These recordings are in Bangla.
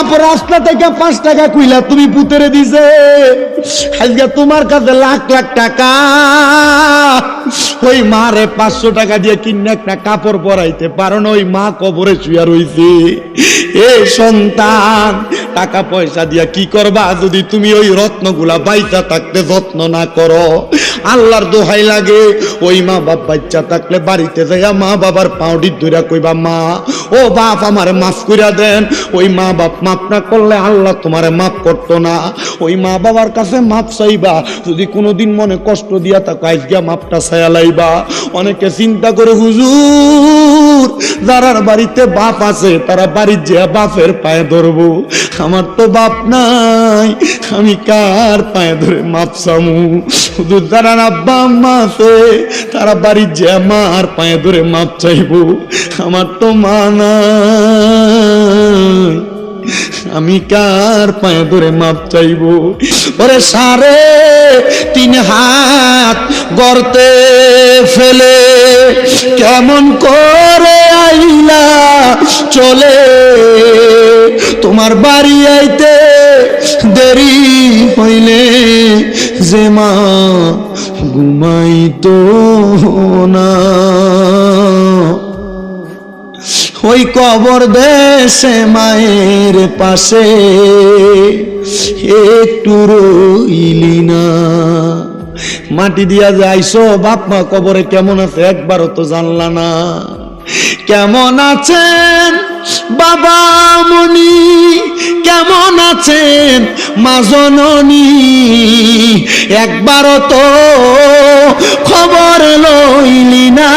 বাপ রাস্তা থেকে পাঁচ টাকা কুইলা তুমি পুতরে দিছে। আজকে তোমার কাছে লাখ লাখ টাকা। ওই মা রে পাঁচশো টাকা দিয়ে কিনে একটা কাপড় পরাইতে পারো না, ওই মা কবরে শুয়া রইছে। এ সন্তান টাকা পয়সা দিয়া কি করবা? যদি তুমি ওই রত্নগুলা বাইতা থাকতে যত্ন না করো, আল্লাহর দোহাই লাগে। ওই মা বাপ বাচ্চা থাকলে বাড়িতে যাইয়া মা বাবার পাউডির ধইরা কইবা, মা, ও বাপ, আমার মাফ কইরা দেন। ওই মা বাপ মাফ না করলে আল্লাহ তোমারে মাফ করতো না। ওই মা বাবার কাছে মাফ চাইবা। যদি কোনোদিন মনে কষ্ট দিয়া থাকো, আজকে মাপটা ছায়া লাইবা। অনেকে চিন্তা করে, হুজুর, যারার বাড়িতে বাপ আছে, তারা বাড়ির যে বাপের পায়ে ধরবো। আমার তো বাপ নাই। আমি কার পায়ে ধরে মাপ চামু? শুধু যারা আব্বা আম্মা আছে, তারা বাড়ির যে মার পায়ে ধরে মাপ চাইব। আমার তো মা নাই। আমি কার পায়ে ধরে মাপ চাইব? ওরে সারে, তিন হাত গর্তে ফেলে কেমন করে আইলা চলে। তোমার বাড়ি আইতে দেরি হইলে যে মা ঘুমাইতো না। ওই কবর দেশে মায়ের পাশে একটু রইলি না। মাটি দিয়া যাইছো, বাপ মা কবরে কেমন আছে একবারও তো জানলা না। কেমন আছেন? বাবা মনি কেমন আছেন? মা জননী, একবারও তো খবর লইলি না।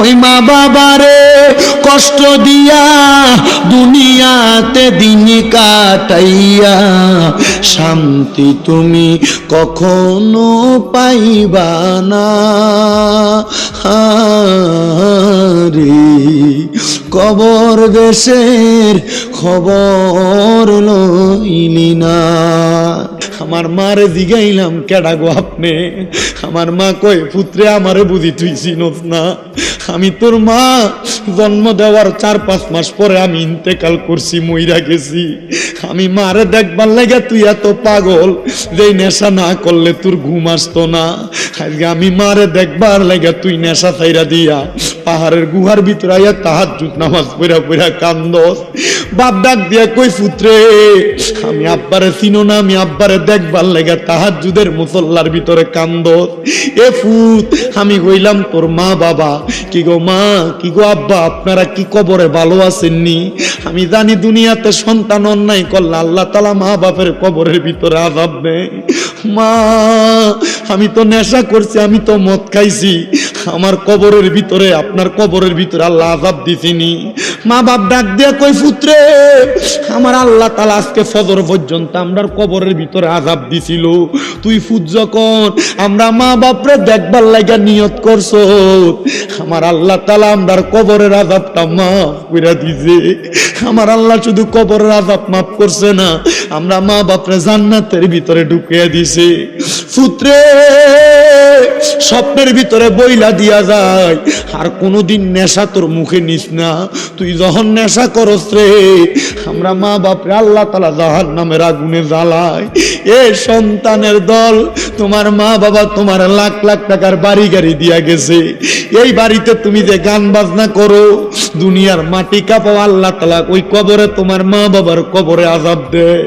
ওই মা বাবারে কষ্ট দিয়া দুনিয়াতে দিন কাটাইয়া, শান্তি তুমি কখনো পাইবা না। রে কবর দেশের খবর লইলি না। আমার মারে জিগাইলাম, কেডা গো আপনি? আমার মা কই পুত্রে, আমারে বুঝি তুই চিনস না। আমি তোর মা, জন্ম দেওয়ার চার পাঁচ মাস পরে আমি ইন্তেকাল করছি, মইরা গেছি। আমি মারে দেখবার লাগে তুই এত পাগল যে নেশা না করলে তোর ঘুম আসতো না। আজকে আমি মারে দেখবার লাগে তুই নেশা চাইরা দিয়া, পাহাড়ের গুহার ভিতরে আইয়া তাহার জুত নামাজ পড়া পড়া কান্দস। বাপ ডাক দিয়া কই, পুত্রে, আমি আব্বারে চিনো না, আমি আব্বারে দেখবার লেগে তাহার জুদের মুসল্লার ভিতরে কান্দস এ ফুত, আমি কইলাম তোর মা বাবা। কি গো মা, কি গো আব্বা, আপনারা কি কবরে ভালো আছেননি? আমি জানি দুনিয়াতে সন্তান অন্যায় করলে আল্লাহ তালা মা বাপের কবরের ভিতরে আজাব নেই মা, আমি তো নেশা করছি, আমি তো মদ খাইছি। আমার কবরের ভিতরে, আপনার কবরের ভিতরে আল্লাহ আজাব দিছিনি। মা বাপ ডাক দিয়া কই পুত্রে, আমার আল্লাহ তালা আজকে ফজর পর্যন্ত আমরার কবরের ভিতরে আজাব দিছিল। তুই ফুট যখন আমরা মা বাপরে দেখবার লাগা নিয়ত করছ আমার আল্লাহ তালা আমরার কবরের আজাবটা মাফ করে দিছে। আমার আল্লাহ শুধু কবরের আজাব মাফ করছে না, আমরা মা বাপরে জান্নাতের ভিতরে ঢুকিয়ে দিছে। পুত্রে, স্বপ্নের ভিতরে বইলা দিয়া যায়, আর কোনোদিন নেশা তোর মুখে নিস না। তুই যখন নেশা করস রে, আমরা মা বাপরে আল্লাহ তালা জাহার নামের আগুনে জ্বালায় এ সন্তানের দল, তোমার মা বাবা তোমার লাখ লাখ টাকার বাড়ি গাড়ি দিয়া গেছে। এই বাড়িতে তুমি যে গান বাজনা করো, দুনিয়ার মাটি কাপাও, আল্লাহ তালা ওই কবরে তোমার মা বাবার কবরে আজাব দেয়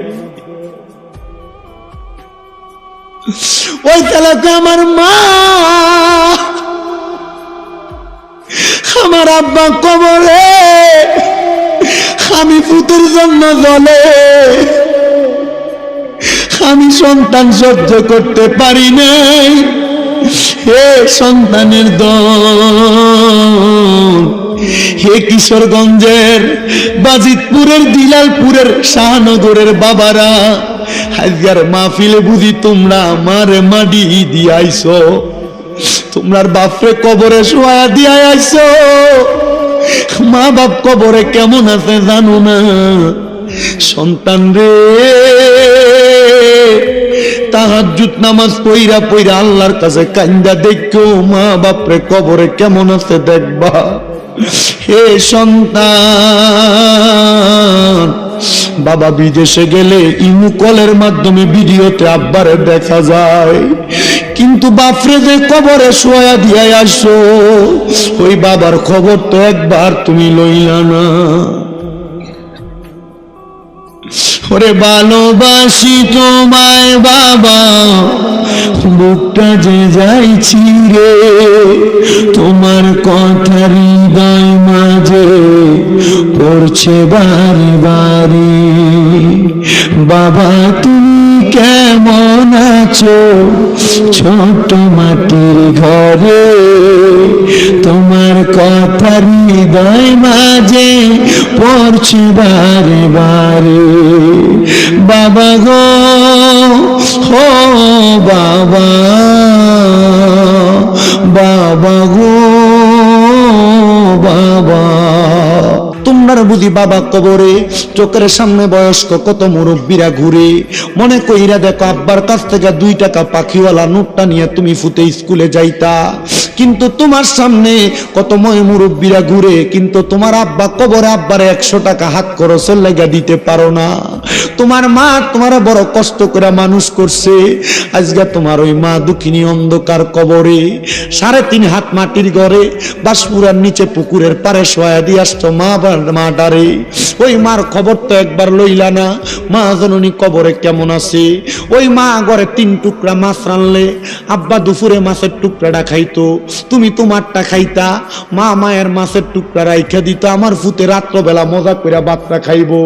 ওই তালাকে আমার মা আমার আব্বা কবরে, আমি পুতের জন্য জলে। আমি সন্তান সহ্য করতে পারি নাই। হে সন্তানের দল, হে কিশোরগঞ্জের, বাজিতপুরের, দিলালপুরের, শাহনগরের বাবারা হাজার মাহফিলে বুঝি তোমরা আমার মাডি দিয়াইছো তোমরার বাপরে কবরে শোয়া দিয়া আইছো। মা বাপ কবরে কেমন আছে জানো না? সন্তান রে। তাহাজুত নামাজ পইরা পইরা আল্লাহর কাছে কান্দা দেখো, মা বাপরে কবরে কেমন আছে দেখবা। হে সন্তান, বাবা বিদেশে গেলে ইমু কলের মাধ্যমে ভিডিওতে আব্বারে দেখা যায়। কিন্তু বাপরে যে কবরে শোয়া দিয়ে আসো, ওই বাবার খবর তো একবার তুমি লইলা না। ওরে ভালোবাসি তোমায় বাবা বুকটা যে যাইছি রে, তোমার কথা হৃদয় মাঝে পড়ছে বারে বারে। বাবা, তুমি কেমন আছো? ছোট মাটির ঘরে তোমার কথা হৃদয় মাঝে পড়ছে বারে বারে। বাবা গো, হো বাবা বাবা গো। বুঝি বাবা কবরে, চোখের সামনে বয়স্ক কত মুরব্বীরা ঘুরে। মনে কইরা দেখো আব্বার কাছ থেকে দুই টাকা পাখিওয়ালা নোটটা নিয়ে তুমি ফুতে স্কুলে যাইতা। কিন্তু তোমার সামনে কত ময় মুরব্বীরা ঘুরে, কিন্তু তোমার আব্বা কবরে আব্বারে একশো টাকা হাত খরচের লেগা দিতে পারো না। তোমার মা তোমার বড় কষ্ট করে মানুষ করছে। আজকে তোমার ওই মা দুঃখিনী অন্ধকার কবরে। সাড়ে তিন হাত মাটির ঘরে বাসপুরার নিচে পুকুরের পারে শোয়া দিয়ে আসতো মা বা- মাটারে ওই মার খবর তো একবার লইলা না। মা জননী কবরে কেমন আছে? ওই মা ঘরে তিন টুকরা মাছ রানলে, আব্বা দুপুরে মাছের টুকরাটা খাইতো। তুমি তোমারটা খাইতা, মা মায়ের মাছের টুকরা রাইখা দিত। আমার ফুতে রাত্রবেলা মজা করে বাতটা খাইবো।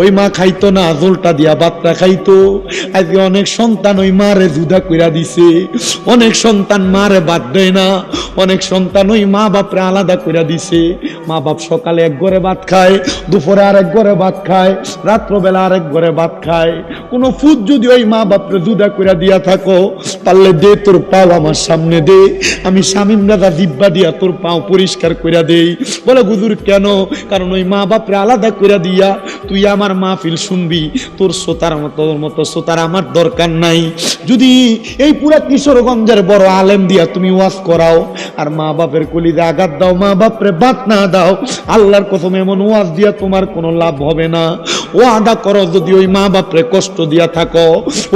ওই মা খাইতো না, জোলটা দিয়া বাতটা খাইতো। আজকে অনেক সন্তান ওই মারে জুদা কইরা দিছে। অনেক সন্তান মারে বাদ দেয় না। অনেক সন্তান ওই মা বাপরে আলাদা কইরা দিছে। মা বাপ সকালে এক ঘরে ভাত খায় দুপুরে আরেক ঘরে ভাত খায়, রাত্রবেলা আরেক ঘরে ভাত খায়। কোনো ফুট যদি ওই মা বাপরে জুদা কইরা দিয়া থাকো, পারলে দে তোর পাও আমার সামনে দে, আমি স্বামীম দাদা দিব্যা দিয়া তোর পাও পরিষ্কার কইরা দেই। বলে গুজুর কেন? কারণ ওই মা বাপরে আলাদা কইরা দিয়া তুই আমার মাহফিল শুনবি, তোর শ্রোতার মতো মতো শ্রোতার আমার দরকার নাই। যদি এই পুরা কিশোরগঞ্জের বড় আলেম দিয়া তুমি ওয়াজ করাও, আর মা বাপের কলিতে আঘাত দাও মা বাপরে বাত না দাও, আল্লাহর কথম এমন ওয়াজ দিয়া তোমার কোনো লাভ হবে না। ও আদা করো যদি ওই মা বাপরে কষ্ট দিয়া থাকো,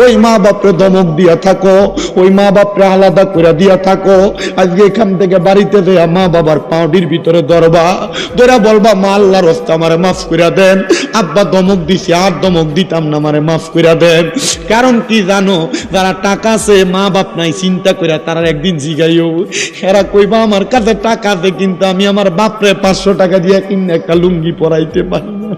ওই মা বাপরে দমক দিয়া থাকো, ওই মা বাপরে আলাদা করে দিয়া থাকো, আজকে এখান থেকে বাড়িতে দেয়া মা বাবার পাউডির ভিতরে ধরবা ধরা বলবা, মা, আল্লাহর হস্তে আমারে মাফ করে দেন। আব্বা দমক দিছি, আর দমক দিতাম না, আমারে মাফ করে দেন। কারণ কি জানো, যারা টাকা আছে, মা বাপ নাই, চিন্তা করে তারা একদিন জিগাইও। এরা কইবা, আমার কাছে টাকা আছে, কিন্তু আমি আমার বাপরে পাঁচশো টাকা দিয়ে কিনে একটা লুঙ্গি পরাইতে পারি না।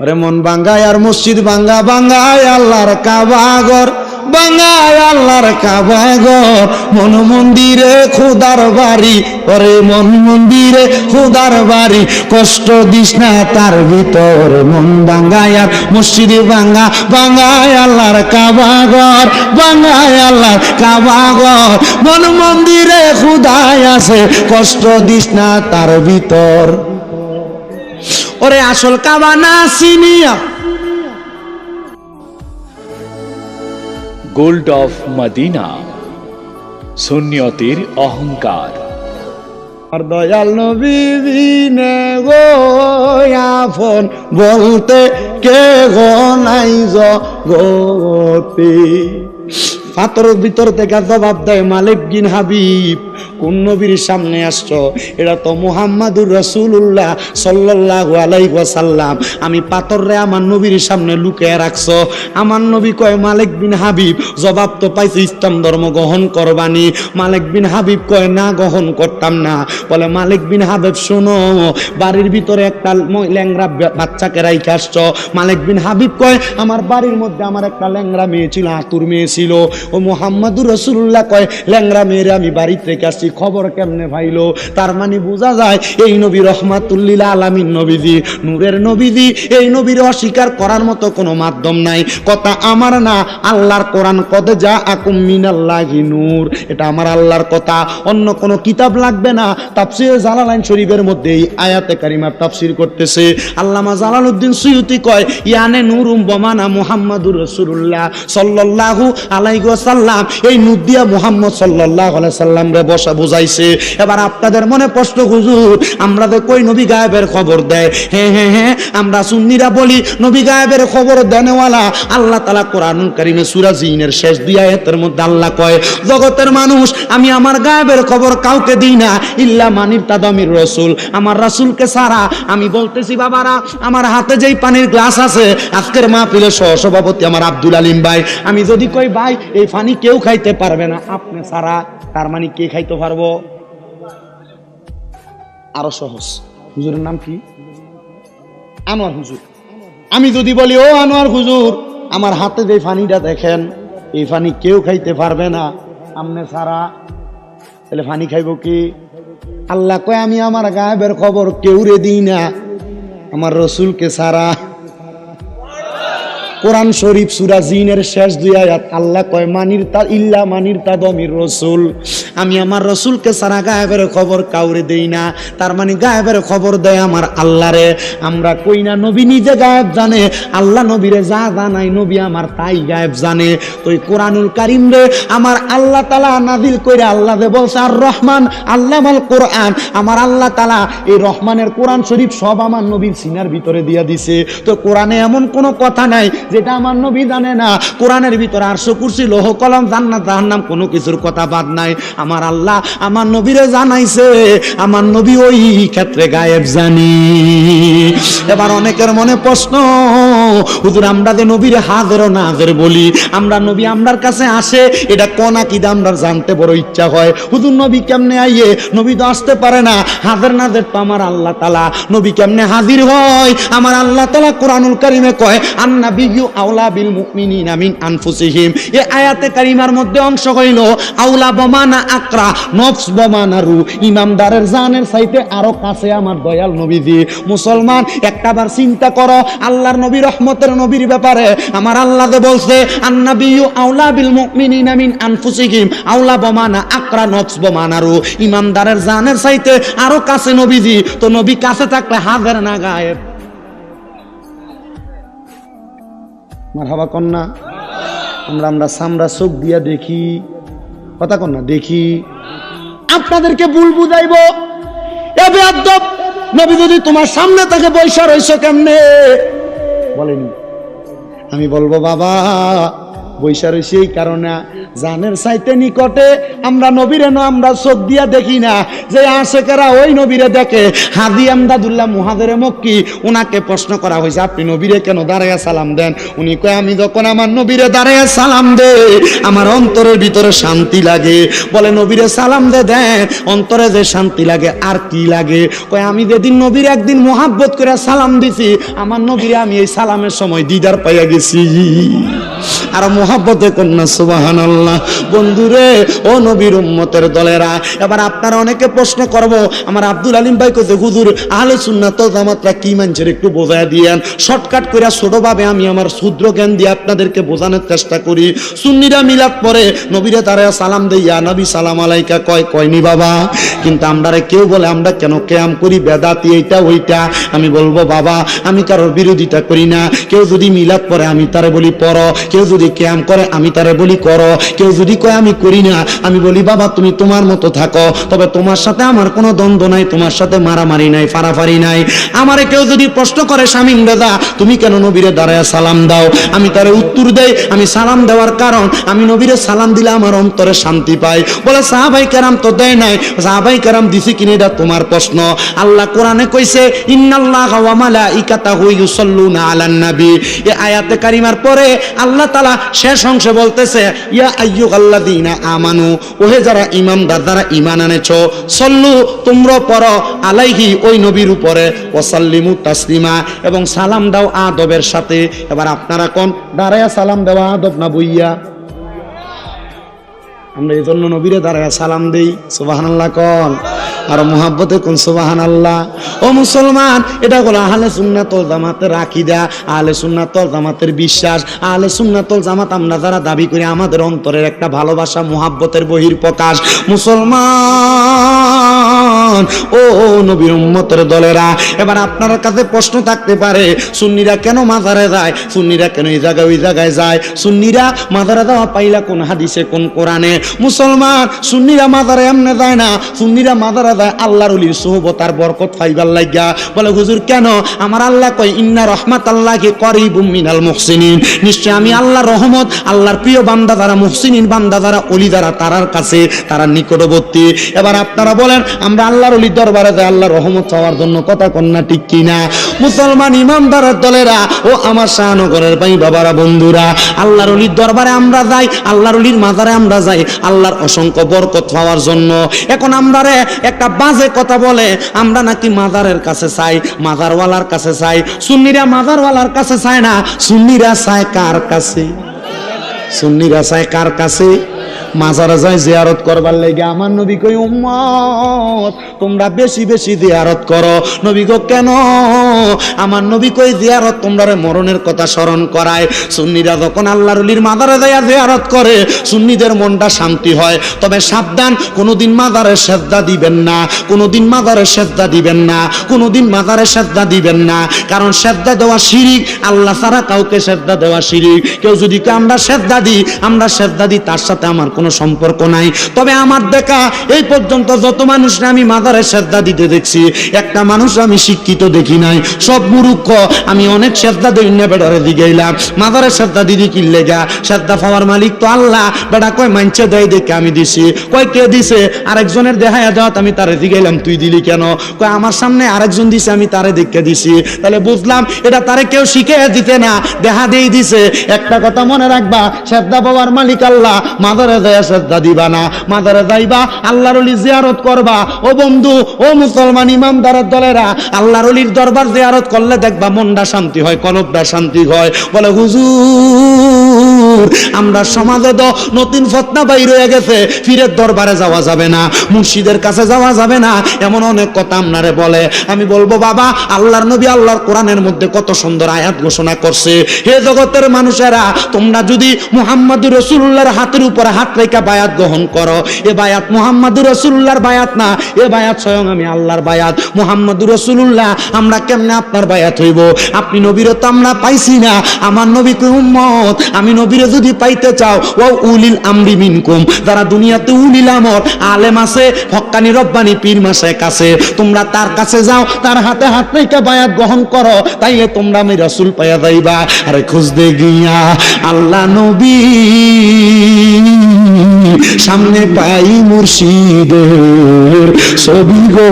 আরে মন বাঙ্গায় আর মসজিদ বাঙ্গা বাঙ্গায় আল্লাহর কাবাগর বাঙ্গায় আল্লাহর কাবাগর মন মন্দিরে খুদার বাড়ি, ওরে মন মন্দিরে খুদার বাড়ি, কষ্ট দিস না তার ভিতর মন বাঙ্গায় আর মসজিদে বাঙ্গা বাঙ্গায় আল্লাহর কাবাগর বাঙ্গায় আল্লাহর কাবাগর মন মন্দিরে খুদায় আছে, কষ্ট দিস না তার ভিতর। ওরে আসল কাবা না চিনিয়া গোল্ড অফ মদিনা, সুন্নিয়তের অহংকার। আর দয়াল নবীনে গো, আফন বলতে কে গো নাই জগতে। পাথরের ভিতর থেকে জবাব দেয় মালিক বিন হাবিব, কোন নবীর সামনে আসছো? এটা তো মুহাম্মাদুর রসুল্লাহ সাল্লাহ আলাইসাল্লাম আমি পাথররে আমার নবীর সামনে লুকিয়ে রাখছো। আমার নবী কয়, মালিক বিন হাবিব, জবাব তো পাইছে, ইসলাম ধর্ম গ্রহণ করবানি। মালিক বিন হাবিব কয়, না, গ্রহণ করতাম না। বলে, মালিক বিন হাবিব, শোনো, বাড়ির ভিতরে একটা ল্যাংরা বাচ্চাকে রাইখে আসছো। মালিক বিন হাবিব কয়, আমার বাড়ির মধ্যে আমার একটা ল্যাংরা মেয়ে ছিল, আতুর মেয়ে ছিল। ও মোহাম্মদুর রসুল্লাহ কয় ল্যাংরা মেয়েরে, আমি বাড়িতে থেকে আসছি। খবর কেমনে ভাইলো তার মানে বোঝা যায়, এই নবী রহমাতুল্লিল আলামিন নবীজি, নূরের নবীজি, এই নবীর অস্বীকার করার মতো কোনো মাধ্যম নাই। কথা আমার না, আল্লাহর কোরআন, কদ যা আকুম মিনাল্লাহি নূর। এটা আমার আল্লাহর কথা। অন্য কোনো কিতাব লাগবে না। তাফসির জালালাইন শরীফের মধ্যে এই আয়াতে কারিমার তাফসির করতেছে। আল্লামা জালালউদ্দিন সুয়ুতি কয়, ইয়ানে নূরুম, বমানা মুহাম্মাদুর রাসূলুল্লাহ সাল্লাল্লাহু আলাইহি সাল্লাম, এই নুদিয়া মুহাম্মদ সাল্লাহ সাল্লাম রে বসা বুঝাইছে। এবার আপনাদের মনে প্রশ্ন, হুজুর, আমরা তো কই নবী গায়েবের খবর দেয়? হ্যাঁ হ্যাঁ হ্যাঁ আমরা সুন্নিরা বলি, নবী গায়েবের খবর দেনেওয়ালা, আল্লাহ তালা কোরআনুল কারিমে সুরা জিনের শেষ দুই আয়াতের মধ্যে আল্লাহ কয়, জগতের মানুষ, আমি আমার গায়েবের খবর কাউকে দিই না, ইল্লা মানির তাদামির রসুল। আমার রাসূলকে সারা আমি বলতেছি, বাবারা, আমার হাতে যেই পানির গ্লাস আছে, আজকের মাহফিলের সহসভাপতি আমার আব্দুল আলিম ভাই, আমি যদি কই, ভাই এই পানি কেউ খাইতে পারবে না। আপনি সারা তার মানে কে খাইতে পারব? আরও সহজ। হুজুরের নাম কি? আনোয়ার হুজুর। আমি যদি বলি, ও আনোয়ার হুজুর, আমার হাতে যে ফানিটা দেখেন, এই ফানি কেউ খাইতে পারবে না। আমনে সারা তাহলে ফানি খাইব কি? আল্লাহ কয়, আমি আমার গায়েবের খবর কেউ রে দিই না। আমার রসুলকে সারা কোরআন শরীফ, সুরা জিনের শেষ দুই আয়াত, আল্লাহ কয়, মানির তা ইল্লা মানির তা দমির রসুল। আমি আমার রসুলকে সারা গায়েবের খবর কাউরে দেই না। তার মানে গায়েবের খবর দেয় আমার আল্লাহরে আমরা কই না, নবী নিজে গায়েব জানে। আল্লাহ নবীরে যা জানাই নবী আমার তাই গায়েব জানে। তো এই কোরআনুল কারিম রে, আমার আল্লাহ তালা নাদিল কইরা আল্লাহ দে বলছে, আর রহমান আল্লাহ মাল কোরআন। আমার আল্লাহ তালা এই রহমানের কোরআন শরীফ সব আমার নবীর সিনার ভিতরে দিয়া দিছে। তো কোরআনে এমন কোনো কথা নাই যেটা আমার নবী জানে না। কোরআনের ভিতরে আরশো কুরসি লোহ, কলম, জান্নাত, জাহান্নাম, কোনো কিছুর কথা বাদ নাই। আমার আল্লাহ আমার নবীরে জানাইছে, আমার নবী ওই ক্ষেত্রে গায়েব জানি। এবার অনেকের মনে প্রশ্ন, হুজুর, আমরা যে নবীরে হাজের না হাজের বলি, আমরা নবী আমরার কাছে আসে, এটা কোন আকিদা আমরা জানতে বড় ইচ্ছা হয়? হুজুর, নবী কেমনে আইয়ে? নবী তো আসতে পারে না। হাজের নাজের তো আমার আল্লাহ তালা নবী কেমনে হাজির হয়? আমার আল্লাহ তালা কোরআনুল কারিমে কয় আন্না বিল আনফুসিহিম। আয়াতে কারিমার মধ্যে অংশ হইল বমানা আকরা, নফস ইমামদারের জানের আরও কাছে আমার দয়াল নবীজি। মুসলমান চিন্তা করো, আল্লাহর নবী রহমতের নবীর ব্যাপারে। আমার আল্লাহ যে বলছে আন্নাবিয়ু আউলা বিল মুমিনিনা মিন আনফুসিহিম। আউলা বমানা আকরা, নফস বমানা ইমামদারের জানের সাইতে আরও কাছে নবীজি। তো নবী কাছে থাকলে হাজার না গায়েব। মারহাবা কন্যা। আমরা আমরা সামরা চোখ দিয়া দেখি। কথা কন্যা, দেখি। আপনাদেরকে ভুল বুঝাইব। এবে আদব নবী যদি তোমার সামনে তাকে বৈশা রইছ কেমনে? বলেন আমি বলব, বাবা বৈশা এই কারণে জানের সাইতে নিকটে আমরা নবীরে ন, আমরা চোখ দিয়া দেখি না। যে আশেকেরা ওই নবীরে দেখে, হাদি আমদাদুল্লাহ মুহাদের মক্কি ওনাকে প্রশ্ন করা হয়েছে, আপনি নবীরে কেন দাঁড়াইয়া সালাম দেন? উনি কয়, আমি যখন আমার নবীরে দাঁড়াইয়া সালাম দে, আমার অন্তরের ভিতরে শান্তি লাগে। বলে, নবীরে সালাম দে, দেন। অন্তরে যে শান্তি লাগে, আর কি লাগে? কয়, আমি যেদিন নবীর একদিন মোহাব্বত করে সালাম দিছি, আমার নবীরে আমি এই সালামের সময় দিদার পাইয়া গেছি। আর মোহাব্বতে কন্যা সুবাহান আল্লাহ বন্ধুরে, ও নবীর উম্মতের দলেরা, এবার আপনারা অনেকে প্রশ্ন করব, আমার আব্দুল আলিম ভাই কতে হুজুর, আহলে সুন্নাত জামাতরা কি মানছেন? একটু বোঝায় দিয়েন। শর্টকাট করে ছোটভাবে আমি আমার ক্ষুদ্র জ্ঞান দিয়ে আপনাদেরকে বোঝানোর চেষ্টা করি। সুন্নিরা মিলাদ পরে নবীরে তারা সালাম দেই ইয়া নবী, সালাম আলাইকা। কয় কয়নি বাবা? কিন্তু আমরা কেউ বলে, আমরা কেন কেয়াম করি? বেদাতি এইটা, ওইটা। আমি বলব, বাবা, আমি কারোর বিরোধিতা করি না। কেউ যদি মিলাদ পরে আমি তারে বলি পর কেউ যদি ক্যাম করে, আমি তারে বলি, করো। কেউ যদি কয়, আমি করি না। আমি বলি, বাবা, তুমি তোমার মতো থাকো। তবে তোমার সাথে আমার কোনো দ্বন্দ্ব নাই, তোমার সাথে মারামারি নাই, ফারাফারি নাই। আমারে কেউ যদি প্রশ্ন করে স্বামী দাদা তুমি কেন নবীরে দাঁড়ায় সালাম দাও? আমি তারে উত্তর দেই, আমি সালাম দেওয়ার কারণ, আমি নবীরে সালাম দিলে আমার অন্তরে শান্তি পাই। বলে, সাহাবাই কেরাম তো দেয় নাই, সাহাবাই কেরাম দিছি কিনে এটা তোমার প্রশ্ন। আল্লাহ কোরআনে কইছে, ইন্নাল্লাহ ওয়া মালাইকাতাহু ইউসাল্লুনা আলান নবী এই আয়াতে কারিমার পরে আল্লাহ তাআলা শেষ অংশে বলতেছে, ইয়া আইয়ুহাল্লাযীনা আমানু, ওহে যারা ইমানদার দ্বারা ইমান আনেছ সল্লু, তোমরা পর আলাইহি ওই নবীর উপরে, ওয়াসাল্লিমু তাসলিমা, এবং সালাম দাও আদবের সাথে। এবার আপনারা কোন? দাঁড়ায়া সালাম দেওয়া আদব না বইয়া? আমরা এই জন্য নবীরে দাঁড়ায় সালাম দেই সুবাহান আল্লাহ কন। আর মোহাব্বতে কোন সুবাহান আল্লাহ ও মুসলমান, এটা হলো আহলে সুন্নাতল জামাতের আকিদা, আহলে সুন্নাতল জামাতের বিশ্বাস। আহলে সুন্নাতল জামাত আমরা যারা দাবি করি, আমাদের অন্তরের একটা ভালোবাসা, মোহাব্বতের বহির প্রকাশ মুসলমান মুসলমান ও নবীর উম্মতের দলেরা, এবার আপনার কাছে প্রশ্ন থাকতে পারে, সুন্নিরা কেন মাজারে যায়? সুন্নিরা কেন এই জায়গায় ওই জায়গায় যায়? সুন্নিরা মাজারে যাওয়া পাইলা কোন হাদিসে, কোন কোরআনে? মুসলমান, সুন্নিরা মাজারে এমনে যায় না। সুন্নিরা মাজারে যায়, আল্লাহর অলির সোহবতার বরকত ফাইবার লাগিয়া বলে, হুজুর, কেন? আমার আল্লাহ কয়, ইন্না রহমাত আল্লাহকে করি মিনাল মুহসিনিন। নিশ্চয় আমি আল্লাহর রহমত, আল্লাহর প্রিয় বান্দা দ্বারা মুহসিনিন বান্দা দ্বারা অলি দ্বারা তারার কাছে তারা নিকটবর্তী। এবার আপনারা বলেন, আমরা আল্লাহর অলির দরবারে যায়, আল্লাহর রহমত চাওয়ার জন্য কথা কন্যা ঠিক কিনা? মুসলমান ইমামদারের দলেরা, ও আমার শাহনগরের ভাই বাবারা, বন্ধুরা, আল্লাহর অলির দরবারে আমরা যাই, আল্লাহর অলির মাজারে আমরা যাই, আল্লাহর অসংখ্য বরকত পাওয়ার জন্য। এখন আমরা একটা বাজে কথা বলে, আমরা নাকি মাজারের কাছে চাই, মাজারওয়ালার কাছে চাই, সুন্নিরা মাজারওয়ালার কাছে চায় না, সুন্নিরা চায় কার কাছে? সুন্নিরা চায় কার কাছে? মাজারে যায় জিয়ারত করবার লেগে আমার নবী কই উম্মত, তোমরা বেশি বেশি জিয়ারত করো। নবী গো, কেন? আমার নবী কই জিয়ারত তোমরা মরণের কথা স্মরণ করায়। সুন্নিরা যখন আল্লাহর অলির মাজারে যায় জিয়ারত করে, সুন্নিদের মনটা শান্তি হয়। তবে সাবধান, কোনোদিন মাজারে সেজদা দিবেন না, কোনোদিন মাজারে সেজদা দিবেন না, কোনোদিন মাজারে সেজদা দিবেন না। কারণ সেজদা দেওয়া শিরিক, আল্লাহ ছাড়া কাউকে সেজদা দেওয়া শিরিক। কেউ যদি আমরা সেজদা দিই, আমরা সেজদা দিই, তার সাথে আমার কোনো সম্পর্ক নাই। তবে আমার দেখা, এই পর্যন্ত যত মানুষরা আমি মাজারে সেজদা দিতে দেখছি, একটা মানুষ আমি শিক্ষিত দেখি নাই। সব মুরুক্ষ আমি অনেক সেজদা দিই না বেড়ারে দিকে এলাম। মাজারে সেজদা দিদি কিনলে গা সেজদা পাওয়ার মালিক তো আল্লাহ। বেড়া কয় মানছে দেয় দেখে আমি দিছি। কয়, কে দিছে? আরেকজনের দেখায় যাওয়াত আমি তারে দিকে এলাম, তুই দিলি কেন? কয়, আমার সামনে আরেকজন দিছে, আমি তারে দেখে দিছি। তাহলে বুঝলাম, এটা তারে কেউ শিখে দিতে না। দেখা দিয়ে দিছে। একটা কথা মনে রাখবা শ্রদ্ধা পাওয়ার মালিক আল্লাহ, মাদারে শ্রদ্ধা দিবা না মাদারে যাইবা, আল্লাহর অলি জিয়ারত করবা। ও বন্ধু, ও মুসলমান ইমামদারের দলেরা, আল্লাহর অলির দরবার জিয়ারত করলে দেখবা মনটা শান্তি হয়, কলবটা শান্তি হয়। বলে, হুজুর আমরা সমাজে তো নতুন ফতনা বাইর হয়ে গেছে, ফিরের দরবারে যাওয়া যাবে না, মুর্শিদের কাছে যাওয়া যাবে না, এমন অনেক কথা আপনারে বলে। আমি বলব, বাবা, আল্লাহর নবী আল্লাহর কোরআনের মধ্যে কত সুন্দর আয়াত ঘোষণা করছে। হে জগতের মানুষেরা, তোমরা যদি মুহাম্মদ রসুল্লাহর হাতের উপরে হাত রেখা বায়াত গ্রহণ করো, এ বায়াত মুহাম্মদ রসুল্লাহর বায়াত না, এ বায়াত স্বয়ং আমি আল্লাহর বায়াত। মুহাম্মদ রসুল্লাহ আমরা কেমনে আপনার বায়াত হইব? আপনি নবীর তো আমরা পাইছি না, আমার নবী উম্মত, আমি নবীরে যদি পাইতে চাও ও উলিল আমরি মিনকুম। যারা দুনিয়াতে উলিল আমর, আলেম আছে, হক্কানি রব্বানি পীর মাসে কাছে তোমরা তার কাছে যাও, তার হাতে হাত রেখে বায়াত গ্রহণ করো, তাইলে তোমরা আমি রসুল পাইয়া যাইবা। আরে খুঁজতে গিয়া আল্লাহ নবী সামনে পাই মুর্শিদের ছবি গো।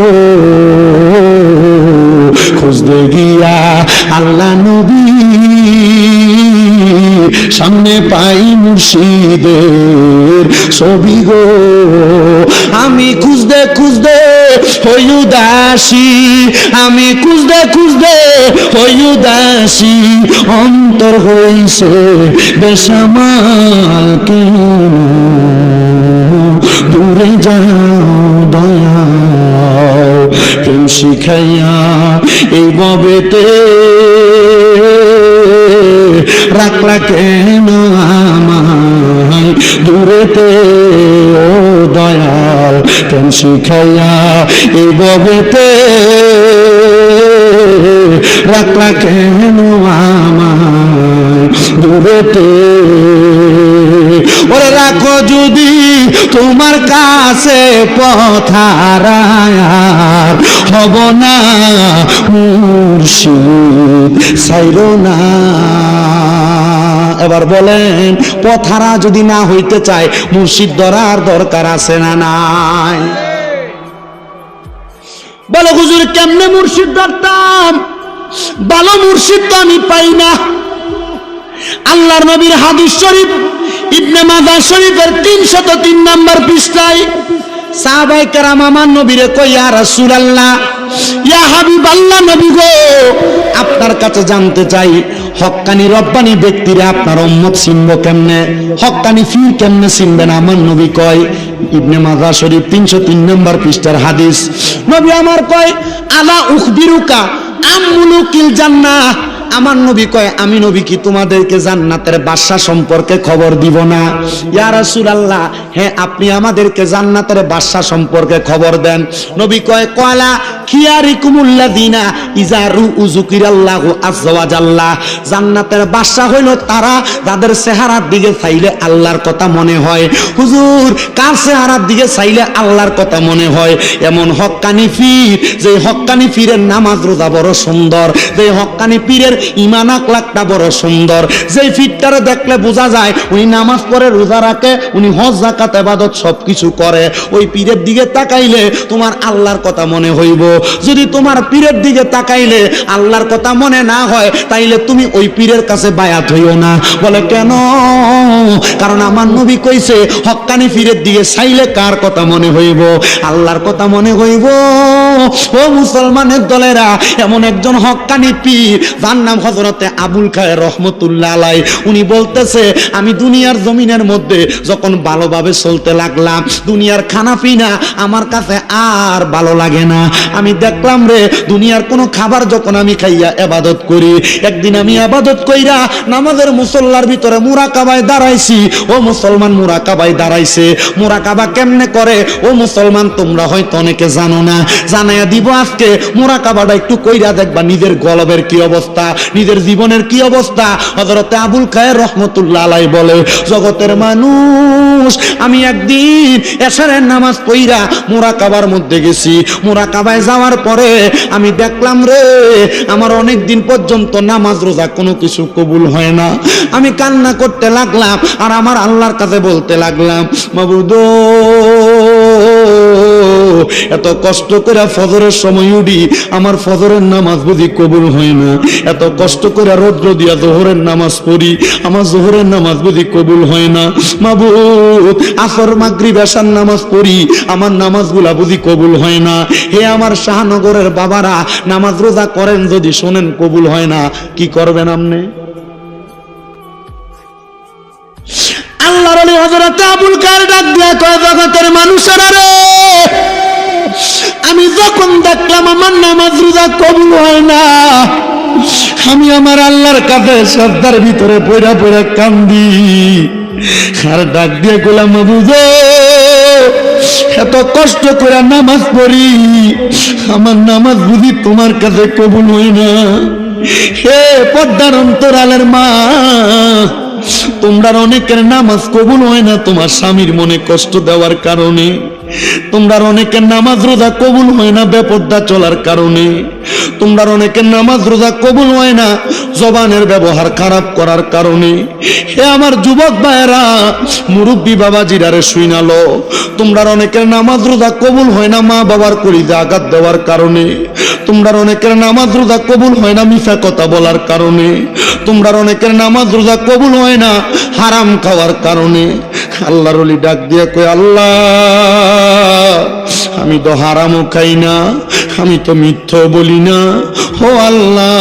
খুঁজতে গিয়া আল্লাহ নবী। সামনে পাই মুর্শিদের ছবি গো। আমি খুঁজতে খুঁজতে হই উদাসী। আমি খুঁজতে খুঁজতে হই উদাসী। অন্তর হইছে বেসামাল কেন? দূরে যাও দয়াও প্রেম শিখাইয়া এই ববেতে রাখলা কেন আমায়। দূরেতে, ও দয়াল, প্রেম শিখাইয়া এই ববেতে রাখলা কেন আমায়। দূরেতে, ওরে রাখো যদি তোমার কাছে পথারায়ার হব না মুর্শিদ সাইরো না। এবার বলেন, পথারা যদি না হইতে চায়, মুর্শিদ ধরার দরকার আছে না নাই? বলো হুজুর, কেমনে মুর্শিদ ধরতাম? ভালো মুর্শিদ তো আমি পাই না। আল্লাহর নবীর হাদিস শরীফ ইবনে মাদা শরীফের তিনশত তিন নম্বর পৃষ্ঠায় সাহাবাই কেরাম আমার নবীরে কই ইয়া রাসূলুল্লাহ, ইয়া হাবিব আল্লাহ নবী গো, আপনার কাছে জানতে চাই, হক্কানি রব্বানি ব্যক্তিরা আপনার উম্মত চিনব কেমনে? হক্কানি ফির কেমনে চিনবেন? আমার নবী কয়, ইবনে মাদা শরীফ তিনশো তিন নম্বর পৃষ্ঠার হাদিস। নবী আমার কয়, আলা উখবিরুকা আমুলুকিল জান্নাহ। আমার নবী কয়, আমি নবী কি তোমাদেরকে জান্নাতের বাদশা সম্পর্কে খবর দিব না? ইয়া রাসূলুল্লাহ হ্যাঁ আপনি আমাদেরকে জান্নাতের বাদশা সম্পর্কে খবর দেন। নবী কয় কয়লা খিয়ারিকুমুল্লাযিনা ইজা রুউ যুকিরাল্লাহু আযজা ওয়া জাল্লা জান্নাতের বাদশা হইল তারা যাদের চেহারার দিকে চাইলে আল্লাহর কথা মনে হয়। হুজুর, কার চেহারার দিকে চাইলে আল্লাহর কথা মনে হয়? এমন হক্কানি পীর যে হক্কানি পীরের নামাজ রোজা বড় সুন্দর যে হক্কানি পীরের ইমান আকলাকটা বড় সুন্দর। যে ফিটটারে দেখলে বোঝা যায়, উনি নামাজ পড়ে রোজা রাখে, উনি হজ জাকাত এবাদত সব কিছু করে। ওই পীরের দিকে তাকাইলে তোমার আল্লাহর কথা মনে হইব। যদি তোমার পীরের দিকে তাকাইলে আল্লাহর কথা মনে না হয়, তাইলে তুমি ওই পীরের কাছে বায়াত হইও না। বলে, কেন? কারণ আমার নবী কইছে, হক্কানি পীরের দিকে চাইলে কার কথা মনে হইব? আল্লাহর কথা মনে হইব। ও মুসলমানের দলেরা, এমন একজন হক্কানি পীর, যার নাম হজরতে আবুল খায় রহমতুল্লাহ আলাই। উনি বলতেছে, আমি দুনিয়ার জমিনের মধ্যে যখন ভালোভাবে চলতে লাগলাম, দুনিয়ার খানা পিনা আমার কাছে আর ভালো লাগে না। আমি দেখলাম রে, দুনিয়ার কোনো খাবার যখন আমি খাইয়া এবাদত করি, একদিন আমি আবাদত কইরা নামাজের মুসল্লার ভিতরে মুরাকাবায় দাঁড়াইছি ও মুসলমান মুরাকাবাই দাঁড়াইছে। মুরাকাবা কেমনে করে? ও মুসলমান, তোমরা হয়তো অনেকে জানো না। জানাইয়া দিব আজকে, মুরাকাবাটা একটু কইরা দেখবা নিজের গলবের কি অবস্থা, নিজের জীবনের কি অবস্থা। হজরতে আবুল খায়ের রহমতুল্লাহ আলাই বলে, জগতের মানুষ আমি একদিন এসারের নামাজ পইরা মোরাকাবার মধ্যে গেছি। মোরাকাবায় যাওয়ার পরে আমি দেখলাম রে, আমার অনেক দিন পর্যন্ত নামাজ রোজা কোনো কিছু কবুল হয় না। আমি কান্না করতে লাগলাম আর আমার আল্লাহর কাছে বলতে লাগলাম, মাবুদ এত কষ্ট করে ফজরের সময় উঠি, আমার ফজরের নামাজ বুঝি কবুল হয় না। এত কষ্ট করে রৌদ্র দিয়া জোহরের নামাজ পড়ি, আমার জোহরের নামাজ বুঝি কবুল হয় না। মাবুদ, আসর মাগরি বেশার নামাজ পড়ি, আমার নামাজগুলা বুঝি কবুল হয় না। হে আমার শাহনগরের বাবারা, নামাজ রোজা করেন যদি শোনেন কবুল হয় না, কি করবেন আপনি? আল্লাহর আলী হযরত আবুল কার ডাক দিয়া কয়, জগতের মানুষেরা রে! আমি যখন দেখলাম আমার নামাজ রোজা কবুল হয় না, আমি আমার আল্লাহর কাছে শ্রদ্ধার ভিতরে পয়রা পয়রা কান্দি। আর ডাক দিয়ে গোলাম বুঝো এত কষ্ট করে নামাজ পড়ি, আমার নামাজ বুঝি তোমার কাছে কবুল হয় না। হে পদ্মার অন্তরালের মা তোমরা অনেকের নামাজ কবুল হয় না তোমার স্বামীর মনে কষ্ট দেওয়ার কারণে। তোমরা অনেকের নামাজ রোজা কবুল হয় না, বেপর্দা চলার কারণে। তোমরা অনেকের নামাজ রোজা কবুল হয় না, জবানের ব্যবহার খারাপ করার কারণে। হে আমার যুবক ভাইয়েরা, মুরব্বী বাবা জিরারে শুইনালো তোমরা অনেকের নামাজ রোজা কবুল হয় না, মা বাবার কলিজা আঘাত দেওয়ার কারণে। তোমরা অনেকের নামাজ রোজা কবুল হয় না মিশা কথা বলার কারণে। তোমরা অনেকের নামাজ রোজা কবুল হয় না, হারাম খাওয়ার কারণে। আল্লাহর অলি ডাক দিয়ে কই আল্লাহ, আমি তো হারামও খাই না, আমি তো মিথ্য বলি না। ও আল্লাহ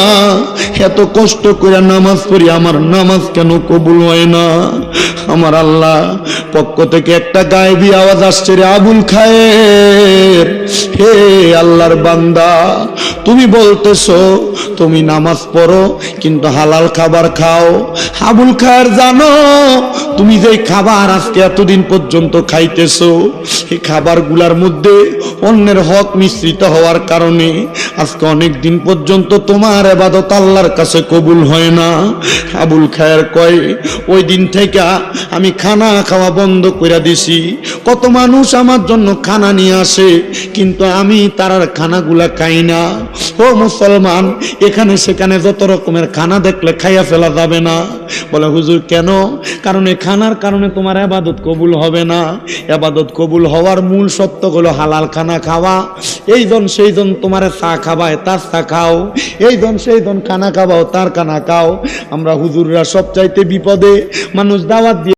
এত কষ্ট করে নামাজ পড়ি, আমার নামাজ কেন কবুল হয় না? আমার আল্লাহ পক্ষ থেকে একটা গায়েবী আওয়াজ আসছে রে, আবুল খায়ের। হে আল্লাহর বান্দা, তুমি বলতেছো, তুমি নামাজ পড়ো, কিন্তু হালাল খাবার খাও। আবুল খায়ের, জানো, তুমি যে খাবার আজকে এতদিন পর্যন্ত খাইতেছো এই খাবারগুলার মধ্যে অন্যের হক মিশ্রিত হওয়ার কারণে আজকে অনেক দিন পর্যন্ত তোমার এবাদত আল্লাহর কাছে কবুল হয় না। আবুল খায়ের কয়, ওই দিন থেকে আমি খানা খাওয়া বন্ধ করে দিছি। কত মানুষ আমার জন্য খানা নিয়ে আসে, কিন্তু আমি তারার খানাগুলা খাই না। ও মুসলমান, এখানে সেখানে যত রকমের খানা দেখলে খাইয়া ফেলা যাবে না। বলে, হুজুর, কেন? কারণ এই খানার কারণে তোমার আবাদত কবুল হবে না। আবাদত কবুল হওয়ার মূল সত্য হলো হালাল খানা খাওয়া। এই জন, সেই জন তোমার চা খাবায়, তার চা খাও। এই জন, সেই জন খানা খাওয়াও তার কানা খাও আমরা হুজুররা সব চাইতে বিপদে। মানুষ দাওয়াত দিয়ে